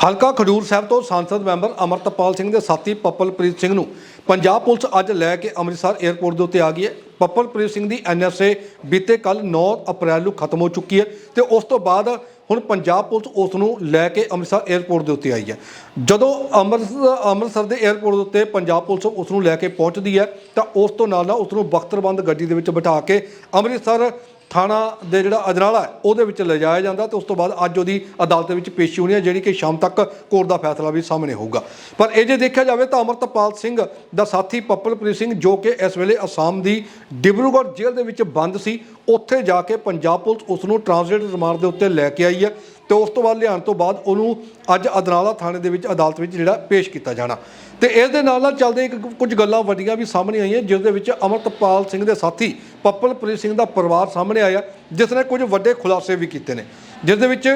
ਹਲਕਾ ਖਡੂਰ ਸਾਹਿਬ ਤੋਂ ਸੰਸਦ ਮੈਂਬਰ ਅਮਰਤਪਾਲ ਸਿੰਘ ਦੇ ਸਾਥੀ ਪੱਪਲਪ੍ਰੀਤ ਸਿੰਘ ਨੂੰ ਪੰਜਾਬ ਪੁਲਿਸ ਅੱਜ ਲੈ ਕੇ ਅੰਮ੍ਰਿਤਸਰ 에ਅਰਪੋਰਟ ਦੇ ਉੱਤੇ ਆ ਗਈ ਹੈ। ਪੱਪਲਪ੍ਰੀਤ ਸਿੰਘ ਦੀ ਐਨਐਸਏ ਬੀਤੇ ਕੱਲ 9 ਅਪ੍ਰੈਲ ਨੂੰ ਖਤਮ ਹੋ ਚੁੱਕੀ ਹੈ ਤੇ ਉਸ ਤੋਂ ਬਾਅਦ ਹੁਣ ਪੰਜਾਬ ਪੁਲਿਸ ਉਸ ਨੂੰ ਲੈ ਕੇ ਅੰਮ੍ਰਿਤਸਰ 에ਅਰਪੋਰਟ ਦੇ ਉੱਤੇ ਆਈ ਹੈ। ਜਦੋਂ ਅੰਮ੍ਰਿਤਸਰ ਅੰਮ੍ਰਿਤਸਰ ਦੇ 에ਅਰਪੋਰਟ ਦੇ ਉੱਤੇ ਪੰਜਾਬ ਪੁਲਿਸ ਉਸ ਨੂੰ ਲੈ ਕੇ ਪਹੁੰਚਦੀ ਹੈ ਤਾਂ ਉਸ ਤੋਂ ਨਾਲ ਨਾਲ ਉਸ ਨੂੰ ਬਖਤਰਬੰਦ ਗੱਡੀ ਦੇ ਵਿੱਚ ਬਿਠਾ ਕੇ ਅੰਮ੍ਰਿਤਸਰ ਥਾਣਾ ਦੇ ਜਿਹੜਾ ਅਜਨਾਲਾ ਹੈ, ਉਹਦੇ ਵਿੱਚ ਲਿਜਾਇਆ ਜਾਂਦਾ ਤੇ ਉਸ ਤੋਂ ਬਾਅਦ ਅੱਜ ਉਹਦੀ ਅਦਾਲਤ ਦੇ ਵਿੱਚ ਪੇਸ਼ੀ ਹੋਣੀ ਹੈ ਜਿਹੜੀ ਕਿ ਸ਼ਾਮ ਤੱਕ ਕੋਰਟ ਦਾ ਫੈਸਲਾ ਵੀ ਸਾਹਮਣੇ ਹੋਊਗਾ। ਪਰ ਇਹ ਜੇ ਦੇਖਿਆ ਜਾਵੇ ਤਾਂ ਅਮਰਤਪਾਲ ਸਿੰਘ ਦਾ ਸਾਥੀ ਪੱਪਲਪ੍ਰੀਤ ਸਿੰਘ ਜੋ ਕਿ ਇਸ ਵੇਲੇ ਅਸਾਮ ਦੀ ਡਿਬਰੂਗੜ੍ਹ ਜੇਲ੍ਹ ਦੇ ਵਿੱਚ ਬੰਦ ਸੀ, ਉੱਥੇ ਜਾ ਕੇ ਪੰਜਾਬ ਪੁਲਿਸ ਉਸ ਨੂੰ ਟ੍ਰਾਂਜ਼ਿਟ ਰਿਮਾਂਡ ਦੇ ਉੱਤੇ ਲੈ ਕੇ ਆਈ ਹੈ। ਤੇ ਉਸ ਤੋਂ ਬਾਅਦ ਲਿਆਉਣ ਤੋਂ ਬਾਅਦ ਉਹਨੂੰ ਅੱਜ ਅਦਨਾਲਾ ਥਾਣੇ ਦੇ ਵਿੱਚ ਅਦਾਲਤ ਵਿੱਚ ਜਿਹੜਾ ਪੇਸ਼ ਕੀਤਾ ਜਾਣਾ। ਤੇ ਇਸ ਦੇ ਨਾਲ ਨਾਲ ਚੱਲਦੇ ਇੱਕ ਕੁਝ ਗੱਲਾਂ ਵੱਡੀਆਂ ਵੀ ਸਾਹਮਣੇ ਆਈਆਂ, ਜਿਸ ਦੇ ਵਿੱਚ ਅਮਰਤਪਾਲ ਸਿੰਘ ਦੇ ਸਾਥੀ ਪੱਪਲਪ੍ਰੀਤ ਸਿੰਘ ਦਾ ਪਰਿਵਾਰ ਸਾਹਮਣੇ ਆਇਆ, ਜਿਸ ਨੇ ਕੁਝ ਵੱਡੇ ਖੁਲਾਸੇ ਵੀ ਕੀਤੇ ਨੇ। ਜਿਸ ਦੇ ਵਿੱਚ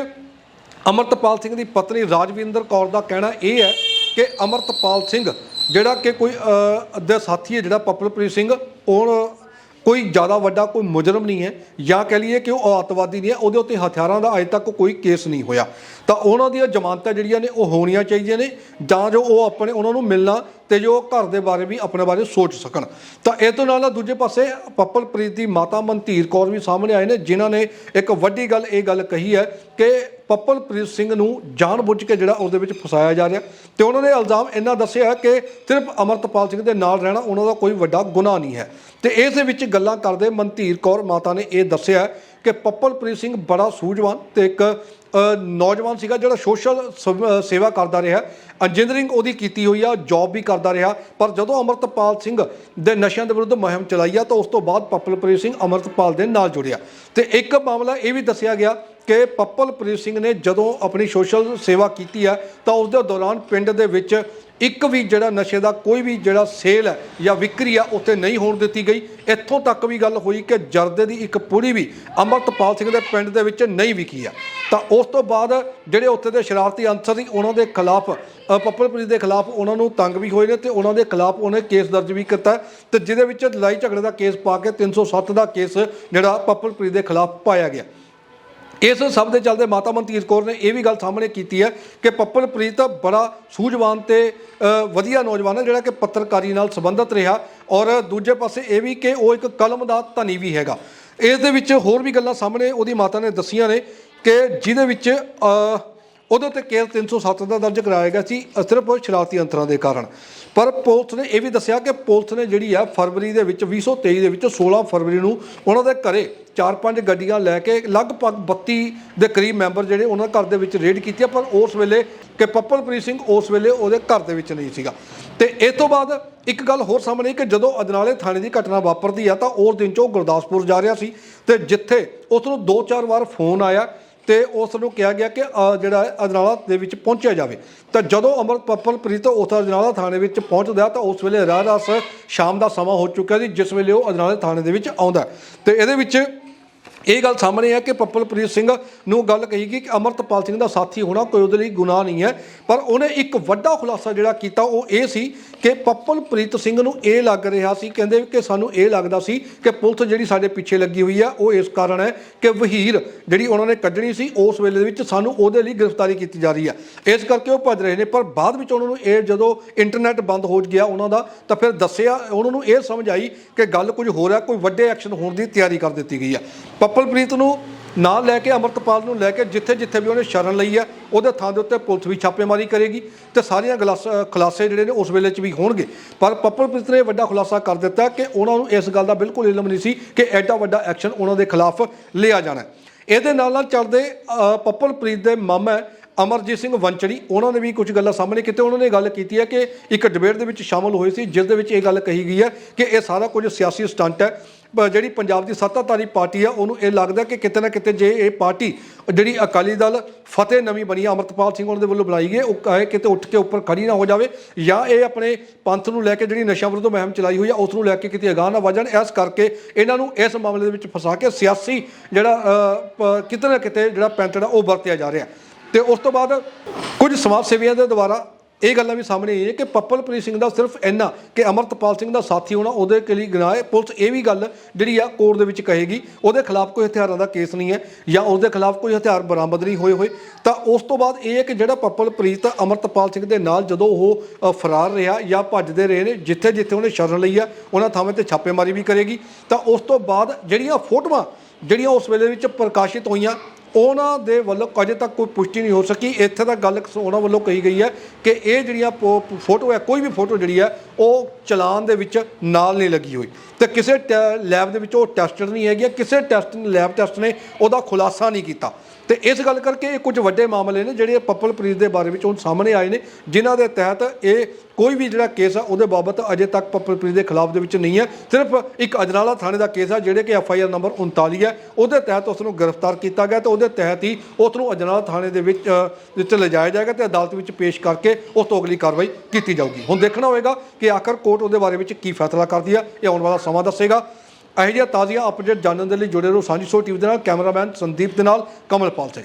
ਅਮਰਤਪਾਲ ਸਿੰਘ ਦੀ ਪਤਨੀ ਰਾਜਵਿੰਦਰ ਕੌਰ ਦਾ ਕਹਿਣਾ ਇਹ ਹੈ ਕਿ ਅਮਰਤਪਾਲ ਸਿੰਘ ਜਿਹੜਾ ਕਿ ਕੋਈ ਦੇ ਸਾਥੀ ਹੈ ਜਿਹੜਾ ਪਪਲਪ੍ਰੀਤ ਸਿੰਘ, ਉਹ ਕੋਈ ਜ਼ਿਆਦਾ ਵੱਡਾ ਕੋਈ ਮੁਜਰਮ ਨਹੀਂ ਹੈ ਜਾਂ ਕਹਿ ਲਈਏ ਕਿ ਉਹ ਅੱਤਵਾਦੀ ਨਹੀਂ ਹੈ, ਉਹਦੇ ਉੱਤੇ ਹਥਿਆਰਾਂ ਦਾ ਅਜੇ ਤੱਕ ਕੋਈ ਕੇਸ ਨਹੀਂ ਹੋਇਆ। ਤਾਂ ਉਹਨਾਂ ਦੀਆਂ ਜ਼ਮਾਨਤਾਂ ਜਿਹੜੀਆਂ ਨੇ ਉਹ ਹੋਣੀਆਂ ਚਾਹੀਦੀਆਂ ਨੇ, ਜਾਂ ਜੋ ਉਹ ਆਪਣੇ, ਉਹਨਾਂ ਨੂੰ ਮਿਲਣਾ ਤੇ ਜੋ ਘਰ ਦੇ ਬਾਰੇ ਵੀ ਆਪਣੇ ਬਾਰੇ ਸੋਚ ਸਕਣ। ਤਾਂ ਇਹ ਤੋਂ ਨਾਲ ਦੂਜੇ ਪਾਸੇ ਪੱਪਲਪ੍ਰੀਤ ਦੀ ਮਾਤਾ ਮਨਧੀਰ ਕੌਰ ਵੀ ਸਾਹਮਣੇ ਆਏ ਨੇ, ਜਿਨ੍ਹਾਂ ਨੇ ਇੱਕ ਵੱਡੀ ਗੱਲ ਇਹ ਗੱਲ ਕਹੀ ਹੈ ਕਿ ਪੱਪਲਪ੍ਰੀਤ ਸਿੰਘ ਨੂੰ ਜਾਣਬੁੱਝ ਕੇ ਜਿਹੜਾ ਉਹਦੇ ਵਿੱਚ ਫਸਾਇਆ ਜਾ ਰਿਹਾ। ਤੇ ਉਹਨਾਂ ਨੇ ਇਲਜ਼ਾਮ ਇੰਨਾ ਦੱਸਿਆ ਕਿ ਸਿਰਫ ਅਮਰਤਪਾਲ ਸਿੰਘ ਦੇ ਨਾਲ ਰਹਿਣਾ ਉਹਨਾਂ ਦਾ ਕੋਈ ਵੱਡਾ ਗੁਨਾਹ ਨਹੀਂ ਹੈ। ਤੇ ਇਸ ਵਿੱਚ ਗੱਲਾਂ ਕਰਦੇ ਮਨਧੀਰ ਕੌਰ ਮਾਤਾ ਨੇ ਇਹ ਦੱਸਿਆ ਕਿ ਪੱਪਲਪ੍ਰੀਤ ਸਿੰਘ ਬੜਾ ਸੂਝਵਾਨ ਤੇ ਇੱਕ ਨੌਜਵਾਨ ਸੀਗਾ ਜਿਹੜਾ ਸੋਸ਼ਲ ਸਵ- ਸੇਵਾ ਕਰਦਾ ਰਿਹਾ। ਇੰਜੀਨੀਅਰਿੰਗ ਉਹਦੀ ਕੀਤੀ ਹੋਈ ਆ ਜੌਬ ਵੀ ਕਰਦਾ ਰਿਹਾ। ਪਰ ਜਦੋਂ ਅਮਰਤਪਾਲ ਸਿੰਘ ਦੇ ਨਸ਼ਿਆਂ ਦੇ ਵਿਰੁੱਧ ਮੁਹਿੰਮ ਚਲਾਈ ਆ, ਤਾਂ ਉਸ ਤੋਂ ਬਾਅਦ ਪੱਪਲਪ੍ਰੀਤ ਸਿੰਘ ਅਮਰਤਪਾਲ ਦੇ ਨਾਲ ਜੁੜਿਆ। ਤੇ ਇੱਕ ਮਾਮਲਾ ਇਹ ਵੀ ਦੱਸਿਆ ਗਿਆ ਕਿ ਪੱਪਲਪ੍ਰੀਤ ਸਿੰਘ ਨੇ ਜਦੋਂ ਆਪਣੀ ਸੋਸ਼ਲ ਸੇਵਾ ਕੀਤੀ ਆ, ਤਾਂ ਉਸ ਦੇ ਦੌਰਾਨ ਪਿੰਡ ਦੇ ਵਿੱਚ ਇੱਕ ਵੀ ਜਿਹੜਾ ਨਸ਼ੇ ਦਾ ਕੋਈ ਵੀ ਜਿਹੜਾ ਸੇਲ ਹੈ ਜਾਂ ਵਿਕਰੀ ਆ ਉੱਥੇ ਨਹੀਂ ਹੋਣ ਦਿੱਤੀ ਗਈ। ਇੱਥੋਂ ਤੱਕ ਵੀ ਗੱਲ ਹੋਈ ਕਿ ਜਰਦੇ ਦੀ ਇੱਕ ਪੁੜੀ ਵੀ ਅਮਰਤਪਾਲ ਸਿੰਘ ਦੇ ਪਿੰਡ ਦੇ ਵਿੱਚ ਨਹੀਂ ਵਿਕੀ ਆ। ਤਾਂ ਉਸ ਤੋਂ ਬਾਅਦ ਜਿਹੜੇ ਉੱਥੇ ਦੇ ਸ਼ਰਾਰਤੀ ਅੰਸਰ ਸੀ ਉਹਨਾਂ ਦੇ ਖਿਲਾਫ ਅ, ਪੱਪਲਪ੍ਰੀਤ ਦੇ ਖਿਲਾਫ ਉਹਨਾਂ ਨੂੰ ਤੰਗ ਵੀ ਹੋਏ ਨੇ ਤੇ ਉਹਨਾਂ ਦੇ ਖਿਲਾਫ ਉਹਨੇ ਕੇਸ ਦਰਜ ਵੀ ਕੀਤਾ। ਤੇ ਜਿਹਦੇ ਵਿੱਚ ਲੜਾਈ ਝਗੜੇ ਦਾ ਕੇਸ ਪਾ ਕੇ 307 ਦਾ ਕੇਸ ਜਿਹੜਾ ਪੱਪਲਪ੍ਰੀਤ ਦੇ ਖਿਲਾਫ ਪਾਇਆ ਗਿਆ। ਇਸ ਸਭ ਦੇ ਚੱਲਦੇ ਮਾਤਾ ਮਨਤੀਰ ਕੌਰ ਨੇ ਇਹ ਵੀ ਗੱਲ ਸਾਹਮਣੇ ਕੀਤੀ ਹੈ ਕਿ ਪੱਪਲਪ੍ਰੀਤ ਬੜਾ ਸੂਝਵਾਨ ਤੇ ਵਧੀਆ ਨੌਜਵਾਨ ਹੈ, ਜਿਹੜਾ ਕਿ ਪੱਤਰਕਾਰੀ ਨਾਲ ਸੰਬੰਧਿਤ ਰਿਹਾ। ਔਰ ਦੂਜੇ ਪਾਸੇ ਇਹ ਵੀ ਕਿ ਉਹ ਇੱਕ ਕਲਮ ਦਾ ਧਨੀ ਵੀ ਹੈਗਾ। ਇਸ ਦੇ ਵਿੱਚ ਹੋਰ ਵੀ ਗੱਲਾਂ ਸਾਹਮਣੇ ਉਹਦੀ ਮਾਤਾ ਨੇ ਦੱਸੀਆਂ ਨੇ ਕਿ ਜਿਹਦੇ ਵਿੱਚ ਅ, ਉਹਦੇ ਉੱਤੇ ਕੇਸ 307 ਦਾ ਦਰਜ ਕਰਾਇਆ ਗਿਆ ਸੀ ਸਿਰਫ ਸ਼ਰਾਰਤੀ ਅੰਤਰਾਂ ਦੇ ਕਾਰਨ। ਪਰ ਪੁਲਿਸ ਨੇ ਇਹ ਵੀ ਦੱਸਿਆ ਕਿ ਪੁਲਿਸ ਨੇ ਜਿਹੜੀ ਆ ਫਰਵਰੀ ਦੇ ਵਿੱਚ 2023 ਦੇ ਵਿੱਚ 16 ਫਰਵਰੀ ਨੂੰ ਉਹਨਾਂ ਦੇ ਘਰੇ ਚਾਰ ਪੰਜ ਗੱਡੀਆਂ ਲੈ ਕੇ ਲਗਭਗ 32 ਦੇ ਕਰੀਬ ਮੈਂਬਰ ਜਿਹੜੇ ਉਹਨਾਂ ਘਰ ਦੇ ਵਿੱਚ ਰੇਡ ਕੀਤੀ ਪਰ ਉਸ ਵੇਲੇ ਕਿ ਪੱਪਲਪ੍ਰੀਤ ਸਿੰਘ ਉਸ ਵੇਲੇ ਉਹਦੇ ਘਰ ਦੇ ਵਿੱਚ ਨਹੀਂ ਸੀਗਾ। ਤੇ ਇਸ ਤੋਂ ਬਾਅਦ ਇੱਕ ਗੱਲ ਹੋਰ ਸਾਹਮਣੇ ਕਿ ਜਦੋਂ ਅਜਨਾਲੇ ਥਾਣੇ ਦੀ ਘਟਨਾ ਵਾਪਰਦੀ ਆ ਤਾਂ ਉਸ ਦਿਨ 'ਚੋਂ ਗੁਰਦਾਸਪੁਰ ਜਾ ਰਿਹਾ ਸੀ ਤੇ ਜਿੱਥੇ ਉਸ ਨੂੰ ਦੋ ਚਾਰ ਵਾਰ ਫੋਨ ਆਇਆ ਤੇ ਉਸ ਨੂੰ ਕਿਹਾ ਗਿਆ ਕਿ ਜਿਹੜਾ ਅਜਨਾਲਾ ਦੇ ਵਿੱਚ ਪਹੁੰਚਿਆ ਜਾਵੇ। ਤਾਂ ਜਦੋਂ ਅਮਰ ਪੱਪਲਪ੍ਰੀਤ ਉਸ ਅਜਨਾਲਾ ਥਾਣੇ ਵਿੱਚ ਪਹੁੰਚਦਾ, ਤਾਂ ਉਸ ਵੇਲੇ ਰਾਹ ਰਸ ਸ਼ਾਮ ਦਾ ਸਮਾਂ ਹੋ ਚੁੱਕਿਆ ਸੀ, ਜਿਸ ਵੇਲੇ ਉਹ ਅਜਨਾਲਾ ਥਾਣੇ ਦੇ ਵਿੱਚ ਆਉਂਦਾ। ਤੇ ਇਹਦੇ ਵਿੱਚ ਇਹ ਗੱਲ ਸਾਹਮਣੇ ਆ ਕਿ ਪੱਪਲਪ੍ਰੀਤ ਸਿੰਘ ਨੂੰ ਗੱਲ ਕਹੀ ਗਈ ਕਿ ਅਮਰਤਪਾਲ ਸਿੰਘ ਦਾ ਸਾਥੀ ਹੋਣਾ ਕੋਈ ਉਹਦੇ ਲਈ ਗੁਨਾਹ ਨਹੀਂ ਹੈ। ਪਰ ਉਹਨੇ ਇੱਕ ਵੱਡਾ ਖੁਲਾਸਾ ਜਿਹੜਾ ਕੀਤਾ, ਉਹ ਇਹ ਸੀ ਕਿ ਪੱਪਲਪ੍ਰੀਤ ਸਿੰਘ ਨੂੰ ਇਹ ਲੱਗ ਰਿਹਾ ਸੀ, ਕਹਿੰਦੇ ਕਿ ਸਾਨੂੰ ਇਹ ਲੱਗਦਾ ਸੀ ਕਿ ਪੁਲਿਸ ਜਿਹੜੀ ਸਾਡੇ ਪਿੱਛੇ ਲੱਗੀ ਹੋਈ ਆ, ਉਹ ਇਸ ਕਾਰਨ ਹੈ ਕਿ ਵਹੀਰ ਜਿਹੜੀ ਉਹਨਾਂ ਨੇ ਕੱਢਣੀ ਸੀ, ਉਸ ਵੇਲੇ ਦੇ ਵਿੱਚ ਸਾਨੂੰ ਉਹਦੇ ਲਈ ਗ੍ਰਿਫਤਾਰੀ ਕੀਤੀ ਜਾ ਰਹੀ ਆ। ਇਸ ਕਰਕੇ ਉਹ ਭੱਜ ਰਹੇ ਨੇ, ਪਰ ਬਾਅਦ ਵਿੱਚ ਉਹਨਾਂ ਨੂੰ ਇਹ ਜਦੋਂ ਇੰਟਰਨੈਟ ਬੰਦ ਹੋ ਗਿਆ ਉਹਨਾਂ ਦਾ, ਤਾਂ ਫਿਰ ਦੱਸਿਆ, ਉਹਨਾਂ ਨੂੰ ਇਹ ਸਮਝ ਆਈ ਕਿ ਗੱਲ ਕੁਝ ਹੋਰ ਰਿਹਾ ਕੋਈ ਵੱਡੇ ਐਕਸ਼ਨ ਹੋਣ ਦੀ ਤਿਆਰੀ ਕਰ ਦਿੱਤੀ ਗਈ ਆ। ਪੱਪਲਪ੍ਰੀਤ ਨੂੰ ਨਾਲ ਲੈ ਕੇ ਅਮਰਤਪਾਲ ਨੂੰ ਲੈ ਕੇ ਜਿੱਥੇ ਜਿੱਥੇ ਵੀ ਉਹਨੇ ਸ਼ਰਨ ਲਈ ਹੈ, ਉਹਦੇ ਥਾਂ ਦੇ ਉੱਤੇ ਪੁਲਿਸ ਵੀ ਛਾਪੇਮਾਰੀ ਕਰੇਗੀ ਤੇ ਸਾਰੀਆਂ ਗਲਾਸ, ਖੁਲਾਸੇ ਜਿਹੜੇ ਨੇ ਉਸ ਵੇਲੇ 'ਚ ਵੀ ਹੋਣਗੇ। ਪਰ ਪੱਪਲਪ੍ਰੀਤ ਨੇ ਵੱਡਾ ਖੁਲਾਸਾ ਕਰ ਦਿੱਤਾ ਕਿ ਉਹਨਾਂ ਨੂੰ ਇਸ ਗੱਲ ਦਾ ਬਿਲਕੁਲ ਇਲਮ ਨਹੀਂ ਸੀ ਕਿ ਐਡਾ ਵੱਡਾ ਐਕਸ਼ਨ ਉਹਨਾਂ ਦੇ ਖਿਲਾਫ ਲਿਆ ਜਾਣਾ ਇਹਦੇ ਨਾਲ ਨਾਲ ਚੱਲਦੇ ਪੱਪਲਪ੍ਰੀਤ ਦੇ ਮਾਮਾ ਅਮਰਜੀਤ ਸਿੰਘ ਵੰਚੜੀ, ਉਹਨਾਂ ਨੇ ਵੀ ਕੁਝ ਗੱਲਾਂ ਸਾਹਮਣੇ ਕੀਤੇ ਉਹਨਾਂ ਨੇ ਗੱਲ ਕੀਤੀ ਹੈ ਕਿ ਇੱਕ ਡਿਬੇਟ ਦੇ ਵਿੱਚ ਸ਼ਾਮਲ ਹੋਏ ਸੀ, ਜਿਸ ਦੇ ਵਿੱਚ ਇਹ ਗੱਲ ਕਹੀ ਗਈ ਹੈ ਕਿ ਇਹ ਸਾਰਾ ਕੁਝ ਸਿਆਸੀ ਸਟੰਟ ਹੈ। ਜਿਹੜੀ ਪੰਜਾਬ ਦੀ ਸੱਤਾਧਾਰੀ ਪਾਰਟੀ ਆ, ਉਹਨੂੰ ਇਹ ਲੱਗਦਾ ਕਿ ਕਿਤੇ ਨਾ ਕਿਤੇ ਜੇ ਇਹ ਪਾਰਟੀ ਜਿਹੜੀ ਅਕਾਲੀ ਦਲ ਫਤਿਹ ਨਵੀਂ ਬਣੀ ਆ ਅਮਰਤਪਾਲ ਸਿੰਘ ਉਹਨਾਂ ਦੇ ਵੱਲੋਂ ਬਣਾਈ ਗਈ ਉਹ ਕਹੇ ਕਿਤੇ ਉੱਠ ਕੇ ਉੱਪਰ ਖੜੀ ਨਾ ਹੋ ਜਾਵੇ ਜਾਂ ਇਹ ਆਪਣੇ ਪੰਥ ਨੂੰ ਲੈ ਕੇ ਜਿਹੜੀ ਨਸ਼ਾ ਵਿਰੁੱਧ ਮੁਹਿੰਮ ਚਲਾਈ ਹੋਈ ਆ, ਉਸ ਨੂੰ ਲੈ ਕੇ ਕਿਤੇ ਅਗਾਹ ਨਾ ਵਜਣ। ਇਸ ਕਰਕੇ ਇਹਨਾਂ ਨੂੰ ਇਸ ਮਾਮਲੇ ਦੇ ਵਿੱਚ ਫਸਾ ਕੇ ਸਿਆਸੀ ਜਿਹੜਾ ਕਿਤੇ ਨਾ ਕਿਤੇ ਜਿਹੜਾ ਪੈਂਤੜਾ ਉਹ ਵਰਤਿਆ ਜਾ ਰਿਹਾ। ਤੇ ਉਸ ਤੋਂ ਬਾਅਦ ਕੁਝ ਸਮਾਜ ਸੇਵੀਆਂ ਦੇ ਦੁਆਰਾ ਇਹ ਗੱਲਾਂ ਵੀ ਸਾਹਮਣੇ ਆਈਆਂ ਕਿ ਪੱਪਲਪ੍ਰੀਤ ਸਿੰਘ ਦਾ ਸਿਰਫ ਇੰਨਾ ਕਿ ਅਮਰਤਪਾਲ ਸਿੰਘ ਦਾ ਸਾਥੀ ਹੋਣਾ, ਉਹਦੇ ਕੇ ਲਈ ਗੁਨਾਹ ਹੈ। ਪੁਲਿਸ ਇਹ ਵੀ ਗੱਲ ਜਿਹੜੀ ਆ ਕੋਰਟ ਦੇ ਵਿੱਚ ਕਹੇਗੀ, ਉਹਦੇ ਖਿਲਾਫ ਕੋਈ ਹਥਿਆਰਾਂ ਦਾ ਕੇਸ ਨਹੀਂ ਹੈ ਜਾਂ ਉਸਦੇ ਖਿਲਾਫ ਕੋਈ ਹਥਿਆਰ ਬਰਾਮਦ ਨਹੀਂ ਹੋਏ ਹੋਏ। ਤਾਂ ਉਸ ਤੋਂ ਬਾਅਦ ਇਹ ਹੈ ਕਿ ਜਿਹੜਾ ਪੱਪਲਪ੍ਰੀਤ ਅਮਰਤਪਾਲ ਸਿੰਘ ਦੇ ਨਾਲ ਜਦੋਂ ਉਹ ਫਰਾਰ ਰਿਹਾ ਜਾਂ ਭੱਜਦੇ ਰਹੇ ਨੇ ਜਿੱਥੇ ਜਿੱਥੇ ਉਹਨੇ ਸ਼ਰਨ ਲਈ ਆ, ਉਹਨਾਂ ਥਾਵਾਂ ਤੇ ਛਾਪੇਮਾਰੀ ਵੀ ਕਰੇਗੀ। ਤਾਂ ਉਸ ਤੋਂ ਬਾਅਦ ਜਿਹੜੀਆਂ ਫੋਟੋਆਂ, ਜਿਹੜੀਆਂ ਉਸ ਵੇਲੇ ਵਿੱਚ ਪ੍ਰਕਾਸ਼ਿਤ ਹੋਈਆਂ ਉਹਨਾਂ ਦੇ ਵੱਲੋਂ ਅਜੇ ਤੱਕ ਕੋਈ ਪੁਸ਼ਟੀ ਨਹੀਂ ਹੋ ਸਕੀ। ਇੱਥੇ ਤੱਕ ਗੱਲ ਉਹਨਾਂ ਵੱਲੋਂ ਕਹੀ ਗਈ ਹੈ ਕਿ ਇਹ ਜਿਹੜੀਆਂ ਪੋ- ਫੋਟੋ ਹੈ, ਕੋਈ ਵੀ ਫੋਟੋ ਜਿਹੜੀ ਹੈ, ਉਹ ਚਲਾਨ ਦੇ ਵਿੱਚ ਨਾਲ ਨਹੀਂ ਲੱਗੀ ਹੋਈ। ਤੇ ਕਿਸੇ ਲੈਬ ਦੇ ਵਿੱਚ ਉਹ ਟੈਸਟਡ ਨਹੀਂ ਹੈਗੀ ਕਿਸੇ ਟੈਸਟ ਲੈਬ ਟੈਸਟ ਨੇ ਉਹਦਾ ਖੁਲਾਸਾ ਨਹੀਂ ਕੀਤਾ। ਤੇ ਇਸ ਗੱਲ ਕਰਕੇ ਇਹ ਕੁਝ ਵੱਡੇ ਮਾਮਲੇ ਨੇ ਜਿਹੜੇ ਪੱਪਲਪ੍ਰੀਤ ਦੇ ਬਾਰੇ ਵਿੱਚ ਹੁਣ ਸਾਹਮਣੇ ਆਏ ਨੇ, ਜਿਨ੍ਹਾਂ ਦੇ ਤਹਿਤ ਇਹ ਕੋਈ ਵੀ ਜਿਹੜਾ ਕੇਸ ਆ, ਉਹਦੇ ਬਾਬਤ ਅਜੇ ਤੱਕ ਪੱਪਲਪ੍ਰੀਤ ਦੇ ਖਿਲਾਫ ਦੇ ਵਿੱਚ ਨਹੀਂ ਹੈ। ਸਿਰਫ ਇੱਕ ਅਜਨਾਲਾ ਥਾਣੇ ਦਾ ਕੇਸ ਆ, ਜਿਹੜੇ ਕਿ ਐਫ ਆਈ ਆਰ ਨੰਬਰ 39 ਹੈ, ਉਹਦੇ ਤਹਿਤ ਉਸ ਨੂੰ ਗ੍ਰਿਫਤਾਰ ਕੀਤਾ ਗਿਆ ਤੇ ਉਹਦੇ ਤਹਿਤ ਹੀ ਉਸ ਨੂੰ ਅਜਨਾਲਾ ਥਾਣੇ ਦੇ ਵਿੱਚ ਵਿੱਚ ਲਿਜਾਇਆ ਜਾਏਗਾ ਤੇ ਅਦਾਲਤ ਵਿੱਚ ਪੇਸ਼ ਕਰਕੇ ਉਸ ਤੋਂ ਅਗਲੀ ਕਾਰਵਾਈ ਕੀਤੀ ਜਾਊਗੀ। ਹੁਣ ਦੇਖਣਾ ਹੋਵੇਗਾ ਕਿ ਆਖਰ ਕੋਰਟ ਉਹਦੇ ਬਾਰੇ ਵਿੱਚ ਕੀ ਫੈਸਲਾ ਕਰਦੀ ਹੈ, ਇਹ ਆਉਣ ਵਾਲਾ ਸਮਾਂ ਦੱਸੇਗਾ। ਇਹੋ ਜਿਹੀਆਂ ਤਾਜ਼ੀਆਂ ਅਪਡੇਟ ਜਾਣਨ ਦੇ ਲਈ ਜੁੜੇ ਰਹੋ ਸਾਂਝੀ ਸੋ ਟੀਵੀ ਦੇ ਨਾਲ, ਕੈਮਰਾਮੈਨ ਸੰਦੀਪ ਦੇ ਨਾਲ ਕਮਲਪਾਲ ਸਿੰਘ।